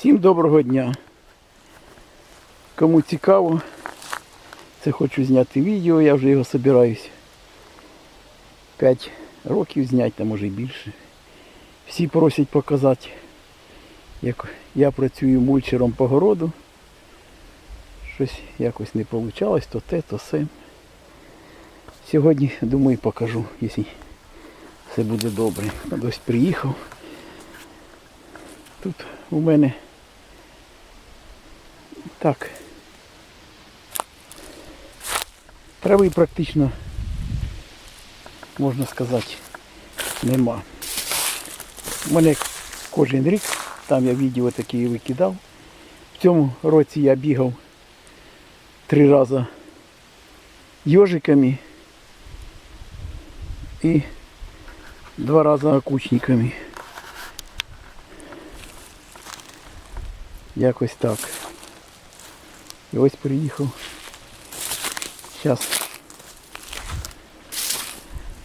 Всім доброго дня. Кому цікаво, це хочу зняти відео, я вже його собираюсь 5 років зняти, а може і більше. Всі просять показати, як я працюю мульчером по городу. Щось якось не вийшло, то те, то все. Сьогодні, думаю, покажу, якщо все буде добре. От Ось приїхав. Тут у мене так. Трави практично, можна сказати, нема. У мене кожен рік, там я відео такі викидав. В цьому році я бігав три рази йожиками і два рази окучниками. Якось так. І ось приїхав. Зараз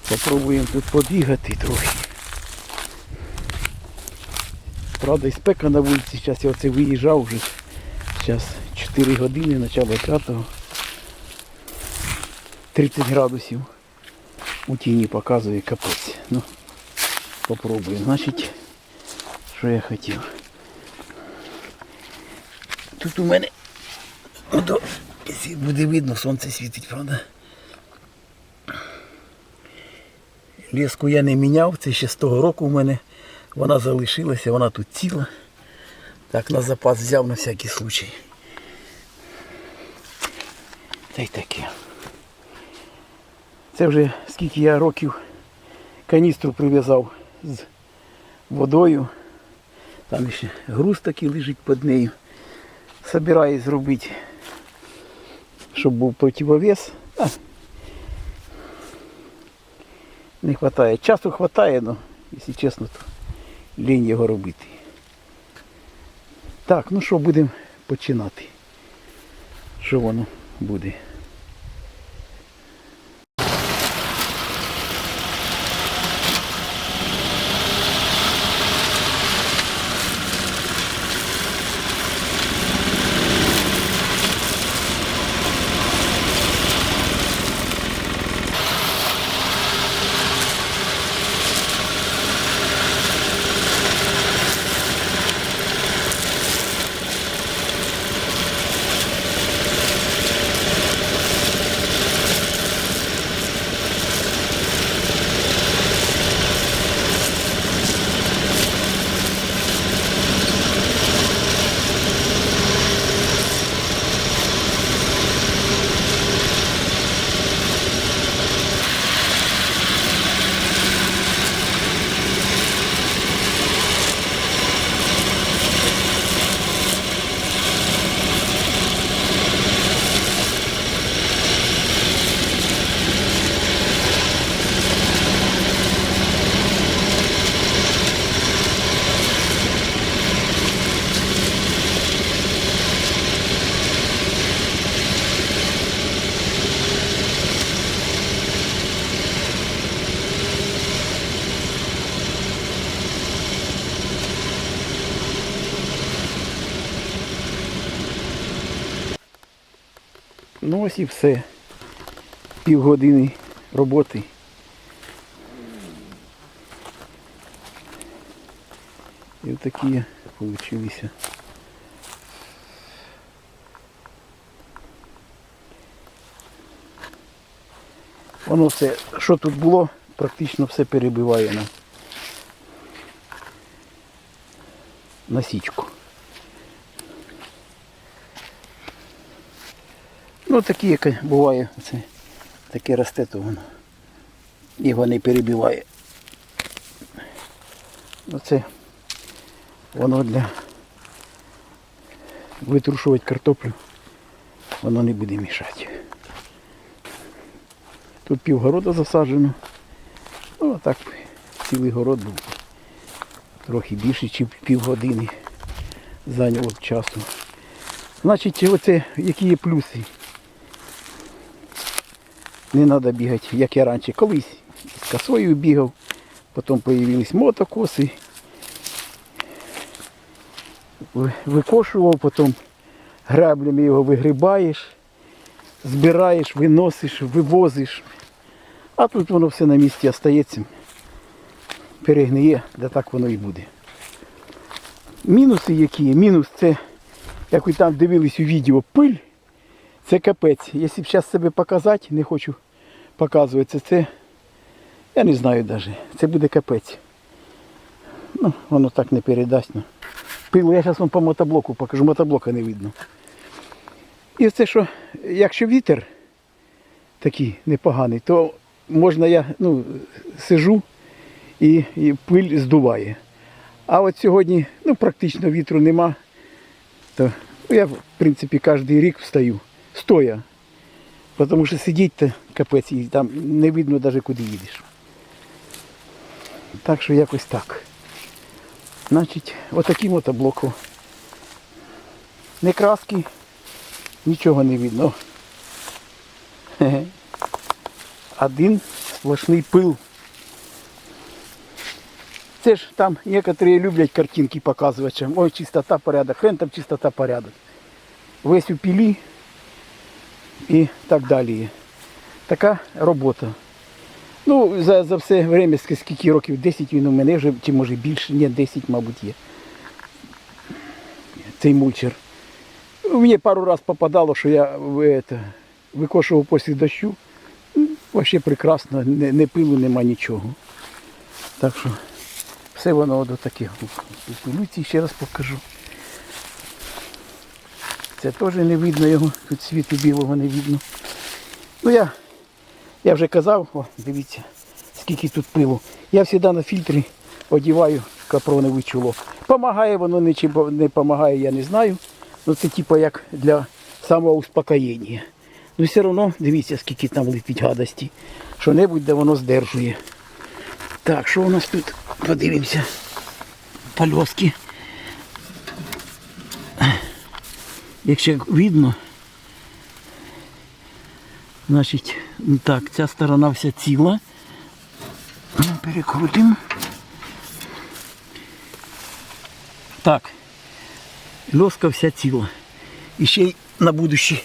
попробуємо тут побігати трохи. Правда, і спека на вулиці, зараз я оце виїжджав вже. Зараз 4 години, начало 5. 30 градусів. У тіні показує капець. Ну, попробуємо. Значить, що я хотів. Тут у мене ото, буде видно, сонце світить, правда? Леску я не міняв, це ще з того року у мене вона залишилася, вона тут ціла. Так, на запас взяв на всякий случай. Та й таке. Це вже скільки я років каністру прив'язав з водою. Там ще груз такий лежить під нею. Собираюсь зробити, щоб був противовес. Не вистачає. Часу вистачає, але, якщо чесно, то лінь його робити. Так, ну що, будемо починати. Що воно буде? Ну ось і все. Півгодини роботи. І такі получилися. Воно все, що тут було, практично все перебиває на, на Ну такі, яке буває, це таке росте, то воно його не перебиває. Оце воно для витрушувати картоплю, воно не буде мішати. Тут півгорода засаджено. Ну а так цілий город був. Трохи більше, ніж півгодини зайняло часу. Значить, оце які є плюси. Не треба бігати, як я раніше колись з косою бігав, потім з'явились мотокоси. викошував, потім граблями його вигрібаєш, збираєш, виносиш, вивозиш. А тут воно все на місці остається, перегниє, де так воно і буде. Мінуси які? Мінус це, як ви там дивились у відео, пиль. Це капець. Якщо б зараз себе показати, не хочу показувати, це, я не знаю навіть. Це буде капець. Ну, воно так не передасть. Ну. Пилу я зараз вам по мотоблоку покажу, мотоблока не видно. І це що, якщо вітер такий непоганий, то можна я ну, сижу і, і пиль здуває. А от сьогодні ну, практично вітру нема. То я, в принципі, кожен рік встаю, стоя. Тому що сидіть то капець, і там не видно навіть куди їдеш. Так що якось так. Значить, отакий мотоблок. о. Не краски, нічого не видно. Один сплошний пил. Це ж там некоторые люблять картинки показувати, ой, чистота, порядок, хрен там чистота, порядок. Весь у пілі і так далі. Така робота. Ну, за, за все время, скільки років, 10 він у мене вже, чи може більше, ні, 10, мабуть, є. Цей мульчер. Ну, Мені пару раз попадало, що я это, викошував після дощу. Ну, Вообще прекрасно, не, не пилу, нема нічого. Так що все воно до таке. У пилюці ще раз покажу. Це теж не видно його, тут світу білого не видно. Ну я, я вже казав, о, дивіться, скільки тут пилу. Я завжди на фільтрі одіваю капроновий чулок. Помагає воно не чи не помагає, я не знаю. Ну це типу як для самоуспокоєння. Ну все одно дивіться, скільки там летить гадості. Що-небудь, де воно здержує. Так, що у нас тут? Подивимося. Польоски. Якщо видно, значить, так, ця сторона вся ціла. Перекрутимо. Так. Льоска вся ціла. І ще й на будущий,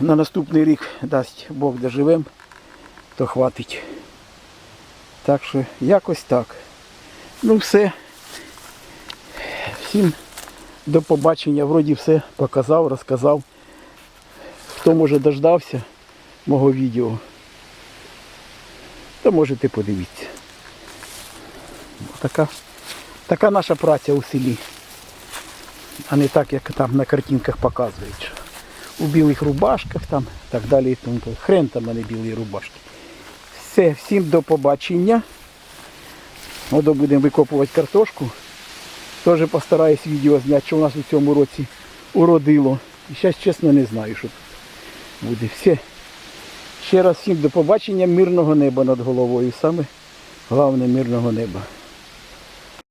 на наступний рік дасть Бог доживем, то хватить. Так що якось так. Ну все. Всім до побачення. Вроді все показав, розказав. Хто може дождався мого відео, то можете подивитися. Така, така наша праця у селі. А не так, як там на картинках показують. У білих рубашках там так далі. тому. Хрен там а не білі рубашки. Все, всім до побачення. От будемо викопувати картошку. Теж постараюсь відео зняти, що у нас у цьому році уродило. І зараз чесно не знаю, що тут буде. Все. Ще раз всім до побачення, мирного неба над головою. Саме головне мирного неба.